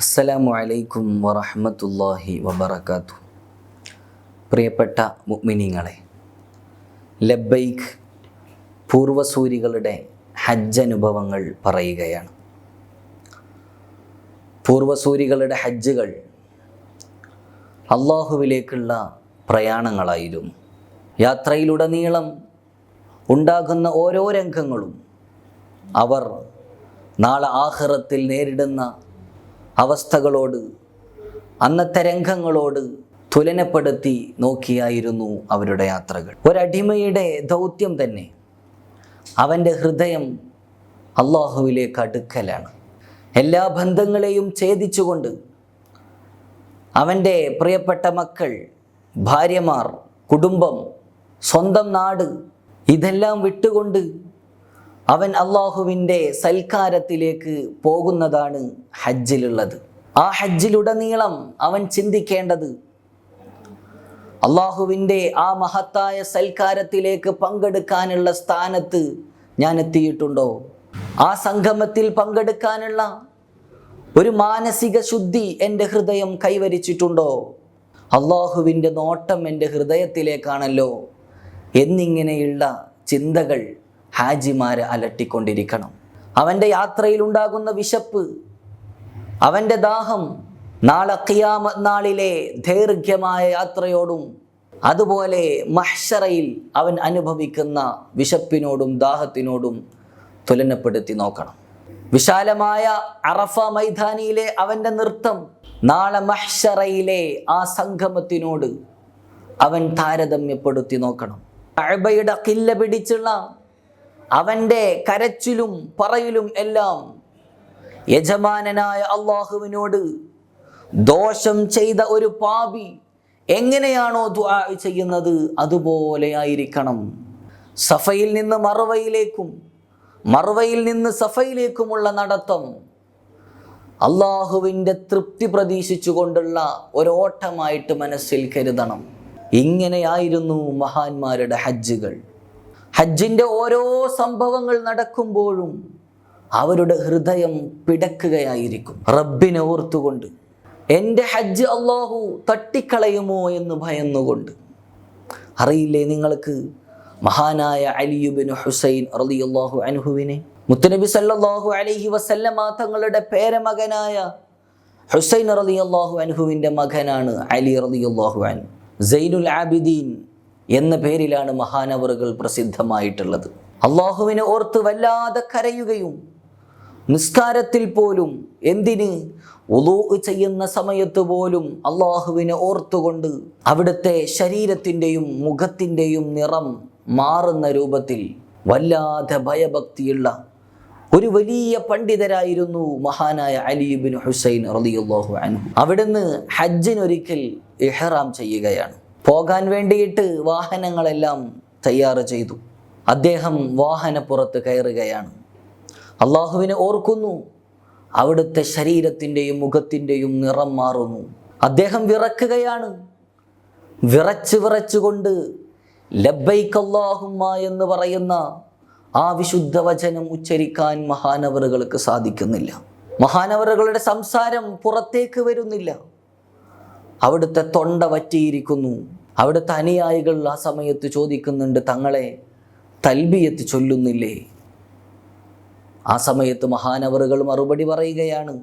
അസ്സലാമു അലൈക്കും വറഹ്മത്തുള്ളാഹി വബറകാത്തു പ്രിയപ്പെട്ട മുഅ്മിനീങ്ങളെ ലബൈഖ് പൂർവസൂരികളുടെ ഹജ്ജ് അനുഭവങ്ങൾ പറയുകയാണ്. പൂർവസൂരികളുടെ ഹജ്ജുകൾ അള്ളാഹുവിലേക്കുള്ള പ്രയാണങ്ങളായിരുന്നു. യാത്രയിലുടനീളം ഉണ്ടാകുന്ന ഓരോ രംഗങ്ങളും അവർ നാളെ ആഹ്റത്തിൽ നേരിടുന്ന അവസ്ഥകളോട് അന്നത്തെ രംഗങ്ങളോട് തുലനപ്പെടുത്തി നോക്കിയായിരുന്നു അവരുടെ യാത്രകൾ. ഒരടിമയുടെ ദൗത്യം തന്നെ അവന്റെ ഹൃദയം അള്ളാഹുവിലേക്ക് അടുക്കലാണ്. എല്ലാ ബന്ധങ്ങളെയും ഛേദിച്ചുകൊണ്ട് അവന്റെ പ്രിയപ്പെട്ട മക്കൾ ഭാര്യമാർ കുടുംബം സ്വന്തം നാട് ഇതെല്ലാം വിട്ടുകൊണ്ട് അവൻ അള്ളാഹുവിന്റെ സൽക്കാരത്തിലേക്ക് പോകുന്നതാണ് ഹജ്ജിലുള്ളത്. ആ ഹജ്ജിലുടനീളം അവൻ ചിന്തിക്കേണ്ടത് അള്ളാഹുവിന്റെ ആ മഹത്തായ സൽക്കാരത്തിലേക്ക് പങ്കെടുക്കാനുള്ള സ്ഥാനത്ത് ഞാൻ എത്തിയിട്ടുണ്ടോ? ആ സംഗമത്തിൽ പങ്കെടുക്കാനുള്ള ഒരു മാനസിക ശുദ്ധി എന്റെ ഹൃദയം കൈവരിച്ചിട്ടുണ്ടോ? അള്ളാഹുവിന്റെ നോട്ടം എന്റെ ഹൃദയത്തിലേക്കാണല്ലോ. എന്നിങ്ങനെയുള്ള ചിന്തകൾ ഹാജിമാരെ അലട്ടിക്കൊണ്ടിരിക്കണം. അവന്റെ യാത്രയിലുണ്ടാകുന്ന വിശപ്പ് അവന്റെ ദാഹം നാളെ ഖിയാമ നാളിലെ ദൈർഘ്യമായ യാത്രയോടും അതുപോലെ മഹ്ഷറയിൽ അവൻ അനുഭവിക്കുന്ന വിശപ്പിനോടും ദാഹത്തിനോടും തുലനപ്പെടുത്തി നോക്കണം. വിശാലമായ അറഫ മൈതാനിയിലെ അവന്റെ നൃത്തം നാളെ മഹ്ഷറയിലെ ആ സംഗമത്തിനോട് അവൻ താരതമ്യപ്പെടുത്തി നോക്കണം. അഴബയുടെ കില്ല പിടിച്ചുള്ള അവന്റെ കരച്ചിലും പറയിലും എല്ലാം യജമാനനായ അള്ളാഹുവിനോട് ദോഷം ചെയ്ത ഒരു പാപി എങ്ങനെയാണോ ദുആ ചെയ്യുന്നത് അതുപോലെ ആയിരിക്കണം. സഫയിൽ നിന്ന് മറുവയിലേക്കും മറുവയിൽ നിന്ന് സഫയിലേക്കുമുള്ള നടത്തം അള്ളാഹുവിന്റെ തൃപ്തി പ്രതീക്ഷിച്ചുകൊണ്ടുള്ള ഒരോട്ടമായിട്ട് മനസ്സിൽ കരുതണം. ഇങ്ങനെയായിരുന്നു മഹാന്മാരുടെ ഹജ്ജുകൾ. ഹജ്ജിന്റെ ഓരോ സംഭവങ്ങൾ നടക്കുമ്പോഴും അവരുടെ ഹൃദയം പിടക്കുകയായിരിക്കും. റബ്ബിനെ ഓർത്തുകൊണ്ട് എന്റെ ഹജ്ജ് അള്ളാഹു തട്ടിക്കളയുമോ എന്ന് ഭയന്നുകൊണ്ട്. അറിയില്ലേ നിങ്ങൾക്ക്? മഹാനായ അലിയുബിൻ ഹുസൈൻ റളിയല്ലാഹു അനുഹുവിനെ മുത്തനബി സല്ലാഹു അലൈഹി വസല്ലമ തങ്ങളുടെ പേരമകനായ ഹുസൈൻ റളിയല്ലാഹു അനുഹുവിന്റെ മകനാണ് അലി റളിയല്ലാഹു അനു സൈനുൽ ആബിദീൻ എന്ന പേരിലാണ് മഹാനവറുകൾ പ്രസിദ്ധമായിട്ടുള്ളത്. അള്ളാഹുവിനെ ഓർത്ത് വല്ലാതെ കരയുകയും നിസ്കാരത്തിൽ പോലും എന്തിന് ഉലൂ ചെയ്യുന്ന സമയത്ത് പോലും അള്ളാഹുവിനെ ഓർത്തുകൊണ്ട് അവിടുത്തെ ശരീരത്തിന്റെയും മുഖത്തിന്റെയും നിറം മാറുന്ന രൂപത്തിൽ വല്ലാതെ ഭയഭക്തിയുള്ള ഒരു വലിയ പണ്ഡിതരായിരുന്നു മഹാനായ അലിബിൻ ഹുസൈൻ റളിയല്ലാഹു അൻഹു. അവിടുന്ന് ഹജ്ജിനൊരിക്കൽ ഇഹ്റാം ചെയ്യുകയാണ്. പോകാൻ വേണ്ടിയിട്ട് വാഹനങ്ങളെല്ലാം തയ്യാറ് ചെയ്തു. അദ്ദേഹം വാഹനപ്പുറത്ത് കയറുകയാണ്. അള്ളാഹുവിനെ ഓർക്കുന്നു. അവിടുത്തെ ശരീരത്തിന്റെയും മുഖത്തിന്റെയും നിറം മാറുന്നു. അദ്ദേഹം വിറക്കുകയാണ്. വിറച്ച് വിറച്ചുകൊണ്ട് ലബ്ബൈക്ക് അല്ലാഹുമ്മ എന്ന് പറയുന്ന ആ വിശുദ്ധ വചനം ഉച്ചരിക്കാൻ മഹാനവറുകൾക്ക് സാധിക്കുന്നില്ല. മഹാനവറുകളുടെ സംസാരം പുറത്തേക്ക് വരുന്നില്ല. അവിടുത്തെ തൊണ്ട വറ്റിയിരിക്കുന്നു. അവിടുത്തെ തനിയായികൾ ആ സമയത്ത് ചോദിക്കുന്നുണ്ട് തങ്ങളെ തൽബിയത്ത് ചൊല്ലുന്നില്ലേ? ആ സമയത്ത് മഹാനവറുകൾ മറുപടി പറയുകയാണ്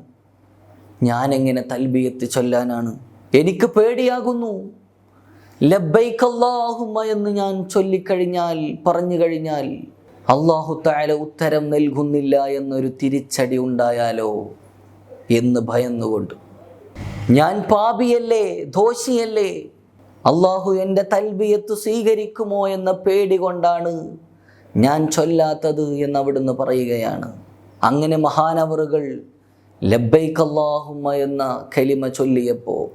ഞാൻ എങ്ങനെ തൽബിയത്ത് ചൊല്ലാനാണ്? എനിക്ക് പേടിയാകുന്നു. ലബൈക്കല്ലാഹുമ എന്ന് ഞാൻ ചൊല്ലിക്കഴിഞ്ഞാൽ പറഞ്ഞു കഴിഞ്ഞാൽ അള്ളാഹു താല ഉത്തരം നൽകുന്നില്ല എന്നൊരു തിരിച്ചടി ഉണ്ടായാലോ എന്ന് ഭയന്നുകൊണ്ട്. ഞാൻ പാപിയല്ലേ ദോഷിയല്ലേ? അള്ളാഹു എന്റെ തൽബിയത്ത് സ്വീകരിക്കുമോ എന്ന പേടി കൊണ്ടാണ് ഞാൻ ചൊല്ലാത്തത് എന്ന് അവിടുന്ന് പറയുകയാണ്. അങ്ങനെ മഹാനവറുകൾ ലബ്ബൈക്ക് എന്ന കലിമ ചൊല്ലിയപ്പോൾ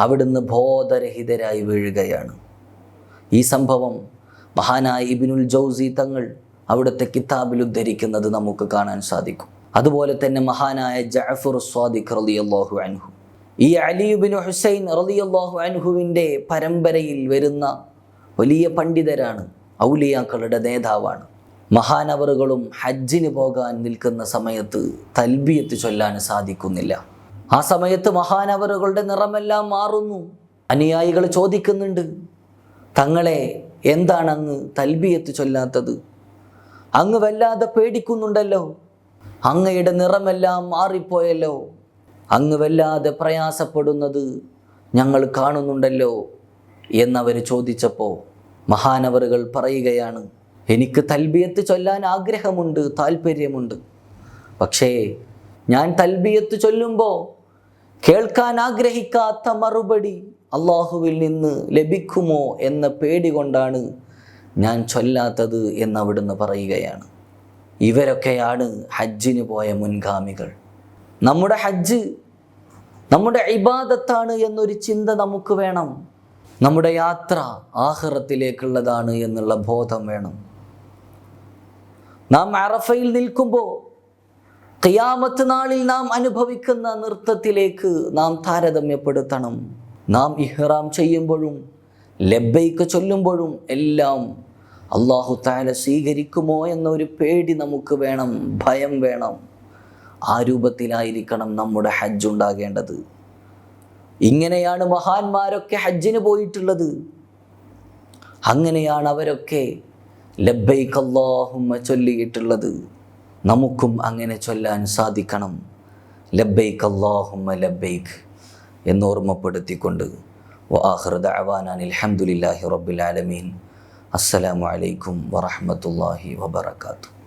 അവിടുന്ന് ബോധരഹിതരായി വീഴുകയാണ്. ഈ സംഭവം മഹാനായ ഇബിനുൽ ജൗസി തങ്ങൾ അവിടുത്തെ കിതാബിൽ ഉദ്ധരിക്കുന്നത് നമുക്ക് കാണാൻ സാധിക്കും. അതുപോലെ തന്നെ മഹാനായ ജഅഫർ സ്വാദിഖ് റളിയല്ലാഹു അൻഹു. ഈ അലിയുബിൻ ഹുസൈൻ റളിയല്ലാഹു അൻഹുവിന്റെ പരമ്പരയിൽ വരുന്ന വലിയ പണ്ഡിതരാണ് ഔലിയാക്കളുടെ നേതാവാണ്. മഹാനവറുകളും ഹജ്ജിന് പോകാൻ നിൽക്കുന്ന സമയത്ത് തൽബിയത്ത് ചൊല്ലാൻ സാധിക്കുന്നില്ല. ആ സമയത്ത് മഹാനവറുകളുടെ നിറമെല്ലാം മാറുന്നു. അനുയായികൾ ചോദിക്കുന്നുണ്ട് തങ്ങളെ എന്താണ് അങ്ങ് തൽബിയത്ത് ചൊല്ലാത്തത്? അങ്ങ് വല്ലാതെ പേടിക്കുന്നുണ്ടല്ലോ. അങ്ങയുടെ നിറമെല്ലാം മാറിപ്പോയല്ലോ. അങ്ങ് വല്ലാതെ പ്രയാസപ്പെടുന്നത് ഞങ്ങൾ കാണുന്നുണ്ടല്ലോ എന്നവർ ചോദിച്ചപ്പോൾ മഹാനവറുകൾ പറയുകയാണ് എനിക്ക് തൽബിയത്ത് ചൊല്ലാൻ ആഗ്രഹമുണ്ട് താല്പര്യമുണ്ട് പക്ഷേ ഞാൻ തൽബിയത്ത് ചൊല്ലുമ്പോൾ കേൾക്കാൻ ആഗ്രഹിക്കാത്ത മറുപടി അള്ളാഹുവിൽ നിന്ന് ലഭിക്കുമോ എന്ന പേടി കൊണ്ടാണ് ഞാൻ ചൊല്ലാത്തത് എന്നവിടുന്ന് പറയുകയാണ്. ഇവരൊക്കെയാണ് ഹജ്ജിന് പോയ മുൻഗാമികൾ. നമ്മുടെ ഹജ്ജ് നമ്മുടെ ഇബാദത്താണ് എന്നൊരു ചിന്ത നമുക്ക് വേണം. നമ്മുടെ യാത്ര ആഹ്റത്തിലേക്കുള്ളതാണ് എന്നുള്ള ബോധം വേണം. നാം അറഫയിൽ നിൽക്കുമ്പോൾ ഖിയാമത്ത് നാളിൽ നാം അനുഭവിക്കുന്ന നൃത്തത്തിലേക്ക് നാം താരതമ്യപ്പെടുത്തണം. നാം ഇഹ്റാം ചെയ്യുമ്പോഴും ലബ്ബൈക്ക് ചൊല്ലുമ്പോഴും എല്ലാം അള്ളാഹു താല സ്വീകരിക്കുമോ എന്നൊരു പേടി നമുക്ക് വേണം ഭയം വേണം. ആ രൂപത്തിലായിരിക്കണം നമ്മുടെ ഹജ്ജ് ഉണ്ടാകേണ്ടത്. ഇങ്ങനെയാണ് മഹാന്മാരൊക്കെ ഹജ്ജിന് പോയിട്ടുള്ളത്. അങ്ങനെയാണ് അവരൊക്കെ ലബ്ബൈക്കല്ലാഹുമ്മ ചൊല്ലിയിട്ടുള്ളത്. നമുക്കും അങ്ങനെ ചൊല്ലാൻ സാധിക്കണം. ലബ്ബൈക്ക് അല്ലാഹുമ്മ ലബ്ബൈക്ക് എന്നോർമ്മപ്പെടുത്തിക്കൊണ്ട് വാഹൃദ അവാനാൻ അലഹമുല്ലാഹി റബ്ബുലാലമീൻ അസ്സലാമു അലൈക്കും വറഹ്മത്തുള്ളാഹി വബറകാതുഹു.